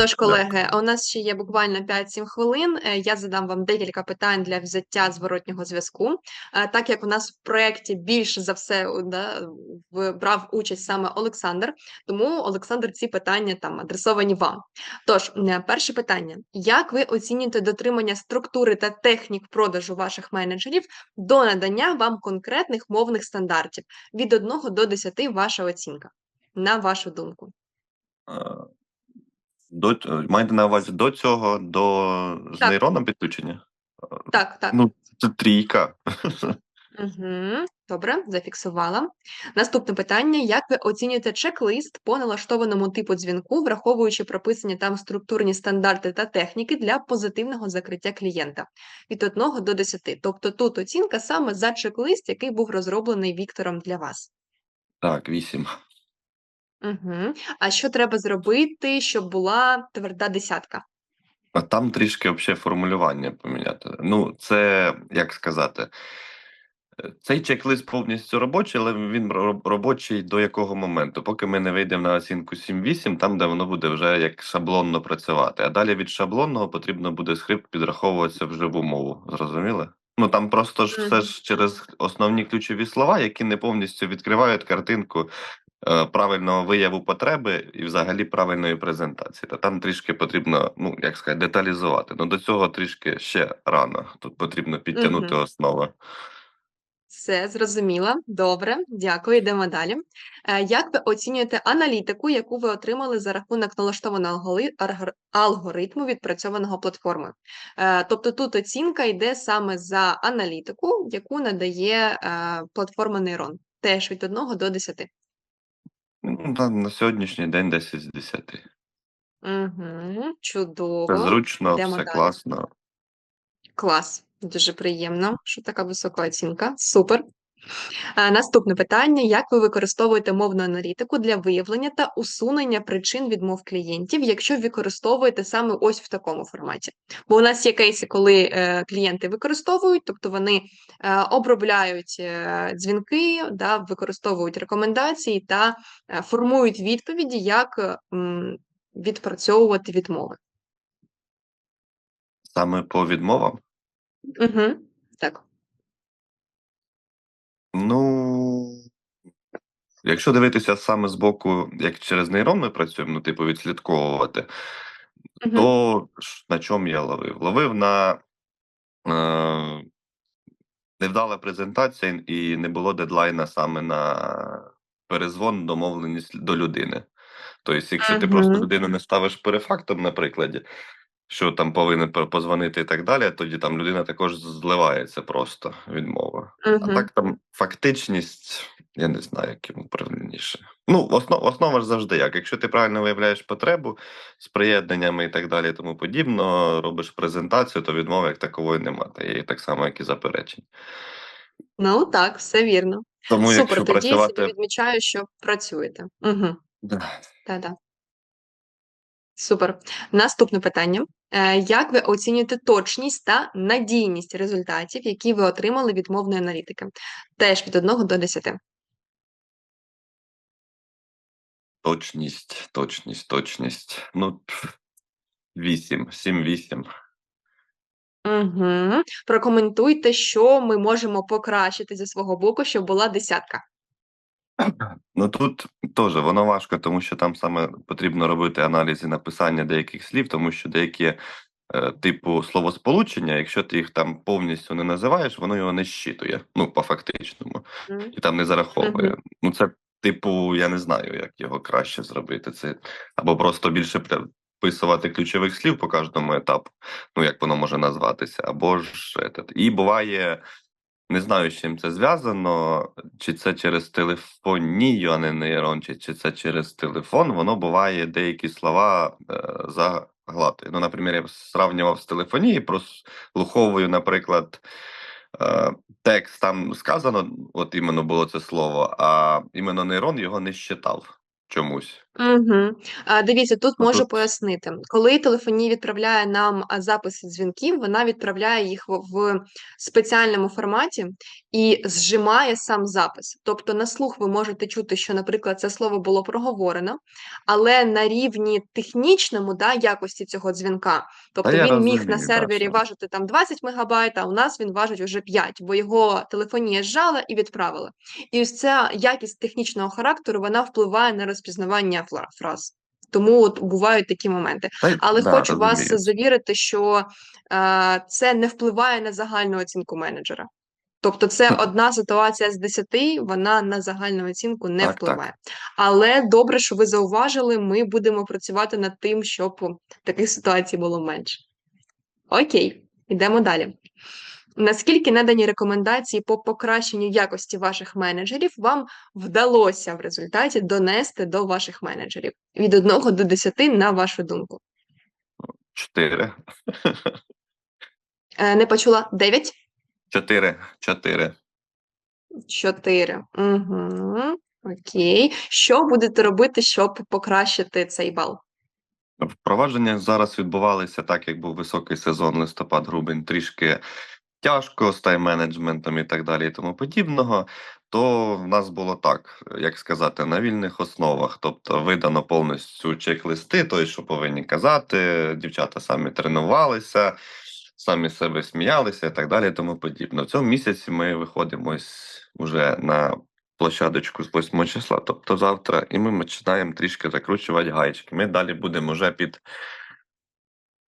Тож, колеги, у нас ще є буквально 5-7 хвилин. Е, Я задам вам декілька питань для взяття зворотнього зв'язку. Е, Так як у нас в проєкті більше за все да, брав участь саме Олександр, тому Олександр, ці питання там адресовані вам. Тож, е, перше питання: як ви оцінюєте дотримання структури та технік продажу ваших менеджерів до надання вам конкретних мовних стандартів від 1 до 10 ваша оцінка? На вашу думку. До маєте на увазі до цього, до з нейроном підключення? Е, так, так. Ну, це трійка. Добре, зафіксувала. Наступне питання: як ви оцінюєте чек-лист по налаштованому типу дзвінку, враховуючи прописані там структурні стандарти та техніки для позитивного закриття клієнта від 1 до 10? Тобто тут оцінка саме за чек-лист, який був розроблений Віктором для вас? Так, вісім. Мгм. А що треба зробити, щоб була тверда десятка? А там трішки взагалі формулювання поміняти. Ну, це як сказати, е, цей чек-лист повністю робочий, але він робочий до якого моменту? Поки ми не вийдемо на оцінку 7-8, там, де воно буде вже як шаблонно працювати. А далі від шаблонного потрібно буде скрипт підраховуватися в живу мову. Зрозуміли? Ну там просто ж все ж через основні ключові слова, які не повністю відкривають картинку правильного вияву потреби і взагалі правильної презентації. Та там трішки потрібно, ну як сказати, деталізувати. Ну до цього трішки ще рано. Тут потрібно підтягнути Мгм. основи. Все зрозуміла. Добре, дякую. Йдемо далі. Е, Як ви оцінюєте аналітику, яку ви отримали за рахунок налаштованого алгоритму відпрацьованого платформи? Е, Тобто тут оцінка йде саме за аналітику, яку надає е, платформа Нейрон, теж від 1 до 10. Ну, на, на сьогоднішній день 10 з 10. Угу, Це чудово. зручно, Йдемо все далі. класно. Клас, дуже приємно, що така висока оцінка. Супер. Наступне питання: як ви використовуєте мовну аналітику для виявлення та усунення причин відмов клієнтів, якщо використовуєте саме ось в такому форматі? Бо у нас є кейси, коли е, клієнти використовують, тобто вони е, обробляють е, дзвінки, да, використовують рекомендації та формують відповіді, як відпрацьовувати відмови. Саме по відмовам. Угу. Так. Ну, якщо дивитися саме з боку, як через нейрон ми працюємо, ну, типу, відслідковувати, Угу. то на чому я ловив? Ловив на е, невдала презентація і не було дедлайна саме на перезвон, домовленість до людини. Тобто, якщо ти Мгм. просто людину не ставиш перефактом, на прикладі, що там повинен позвонити і так далі, тоді там людина також зливається просто відмова. А Угу. так там фактичність, я не знаю, як йому правильніше. Ну, основ, основа ж завжди як. Якщо ти правильно виявляєш потребу з приєднаннями і так далі, і тому подібно, робиш презентацію, то відмови як такової немає. Та є так само, як і заперечень. Ну так, все вірно. Тому Супер, якщо тоді я собі відмічаю, що працюєте. Угу. Да. Та-да. Супер. Наступне питання. Е, Як ви оцінюєте точність та надійність результатів, які ви отримали від мовної аналітики? Теж від 1 до 10. Точність, точність, точність. Ну, 8, 7-8. Угу. Прокоментуйте, що ми можемо покращити зі свого боку, щоб була десятка. Ну тут теж воно важко, тому що там саме потрібно робити аналіз і написання деяких слів, тому що деякі е, типу словосполучення, якщо ти їх там повністю не називаєш, воно його не щитує. Ну, по фактичному, Мгм. і там не зараховує. Мгм. Ну, це, типу, я не знаю, як його краще зробити. Це або просто більше вписувати ключових слів по кожному етапу, ну як воно може назватися, або ж. І буває. Не знаю, з чим це зв'язано, чи це через телефонію, а не нейрон, чи, це через телефон, воно буває деякі слова е, заглатує. Ну, наприклад, я сравнював з телефонією, прослуховую, наприклад, е, текст там сказано, от іменно було це слово, а іменно нейрон його не щитав чомусь. Угу. А, дивіться, тут можу пояснити. Коли телефонія відправляє нам записи дзвінків, вона відправляє їх в, в спеціальному форматі і зжимає сам запис. Тобто на слух ви можете чути, що, наприклад, це слово було проговорено, але на рівні технічному, да, якості цього дзвінка, тобто він міг на сервері що- важити там 20 мегабайт, а у нас він важить вже 5, бо його телефонія зжала і відправила. І ось ця якість технічного характеру вона впливає на розпізнавання фраз. Тому от бувають такі моменти. Але да, хочу вас розумію. завірити, що е, це не впливає на загальну оцінку менеджера. Тобто, це одна ситуація з десяти, вона на загальну оцінку не Так, так. впливає. Але добре, що ви зауважили, ми будемо працювати над тим, щоб таких ситуацій було менше. Окей, йдемо далі. Наскільки надані рекомендації по покращенню якості ваших менеджерів вам вдалося в результаті донести до ваших менеджерів від 1 до 10 на вашу думку? Чотири. Е, не почула 9? Чотири. Чотири. 4. Угу. Окей. Що будете робити, щоб покращити цей бал? Впровадження зараз відбувалися так, як був високий сезон листопад-грубень, трішки тяжко з тайм-менеджментом і так далі, і тому подібного. То в нас було так, як сказати, на вільних основах. Тобто видано повністю чек-листи, той, що повинні казати, дівчата самі тренувалися, самі себе сміялися і так далі, і тому подібне. В цьому місяці ми виходимо ось уже на площадочку з 8 числа, тобто завтра, і ми починаємо трішки закручувати гаєчки. Ми далі будемо вже під,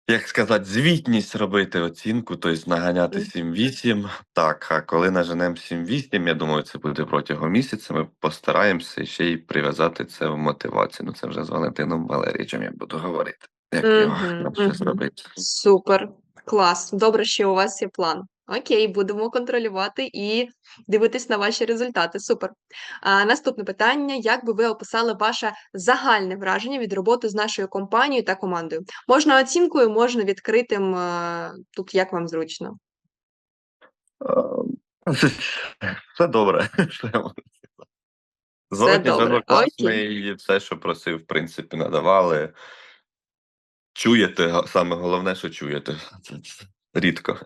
як сказати, звітність робити оцінку, тобто наганяти Мгм. 7-8. Так, а коли наженемо 7-8, я думаю, це буде протягом місяця. Ми постараємося ще й прив'язати це в мотивацію. Ну, це вже з Валентином Валерійовичем я буду говорити, як його Мгм, mm -hmm. зробити. Супер, клас. Добре, що у вас є план. Окей, будемо контролювати і дивитись на ваші результати. Супер. А, наступне питання: як би ви описали ваше загальне враження від роботи з нашою компанією та командою? Можна оцінкою, можна відкритим. е, Тут як вам зручно? Е, Все добре. Зворотній зв'язок класний, і все, що просив, в принципі, надавали. Чуєте, саме головне, що чуєте. Рідко.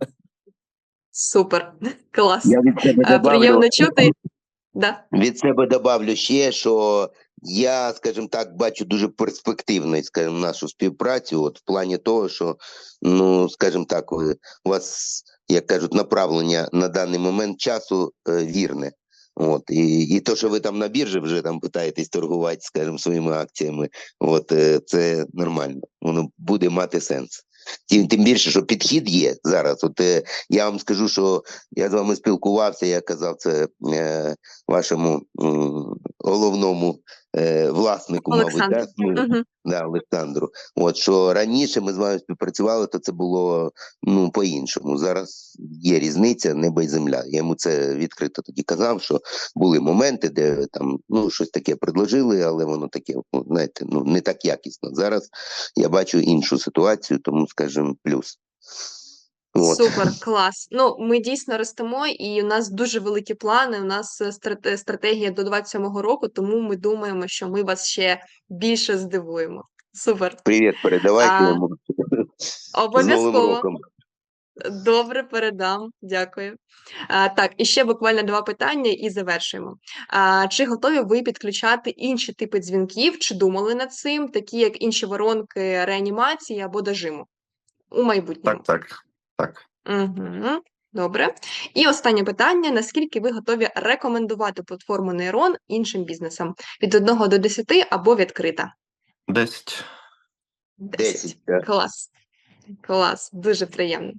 Супер, клас. Я від себе Е, добавлю, Приємно чути. Да. від себе добавлю ще, що я, скажімо так, бачу дуже перспективно, скажімо, нашу співпрацю, от в плані того, що, ну, скажімо так, у вас, як кажуть, направлення на даний момент часу е, вірне. От, і, і то, що ви там на біржі вже там питаєтесь торгувати, скажімо, своїми акціями, от е, це нормально. Воно буде мати сенс. Тим, тим більше, що підхід є зараз. От е, я вам скажу, що я з вами спілкувався, я казав це е, вашому головному е, власнику, Олександр. мабуть, да? Угу. да, Олександру. От що раніше ми з вами співпрацювали, то це було ну по-іншому. Зараз є різниця, небо і земля. Я йому це відкрито тоді казав, що були моменти, де там ну щось таке предложили, але воно таке, ну, знаєте, ну не так якісно. Зараз я бачу іншу ситуацію, тому скажімо, плюс. От. Супер, клас. Ну, ми дійсно ростемо, і у нас дуже великі плани. У нас е, стратегія до 27-го року, тому ми думаємо, що ми вас ще більше здивуємо. Супер. Привіт, передавайте йому Обов'язково. Добре, передам. Дякую. А, так, і ще буквально два питання і завершуємо. А, чи готові ви підключати інші типи дзвінків, чи думали над цим, такі як інші воронки реанімації або дожиму у майбутньому? Так, так, так. Угу. Добре. І останнє питання: наскільки ви готові рекомендувати платформу Нейрон іншим бізнесам від 1 до 10 або відкрита? Десять. 10, так. Клас. Клас, дуже приємно.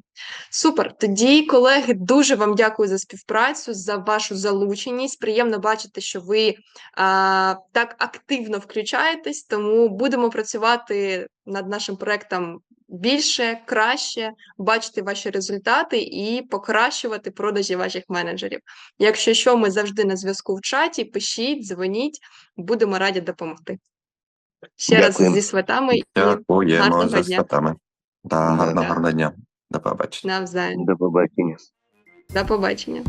Супер. Тоді, колеги, дуже вам дякую за співпрацю, за вашу залученість. Приємно бачити, що ви а, так активно включаєтесь, тому будемо працювати над нашим проектом більше, краще, бачити ваші результати і покращувати продажі ваших менеджерів. Якщо що, ми завжди на зв'язку в чаті, пишіть, дзвоніть, будемо раді допомогти. Ще раз зі святами і Дякуємо гарного за дня. святами. Да, Да. гарного гарного дня. До побачення. навзаєм. До побачення. До побачення.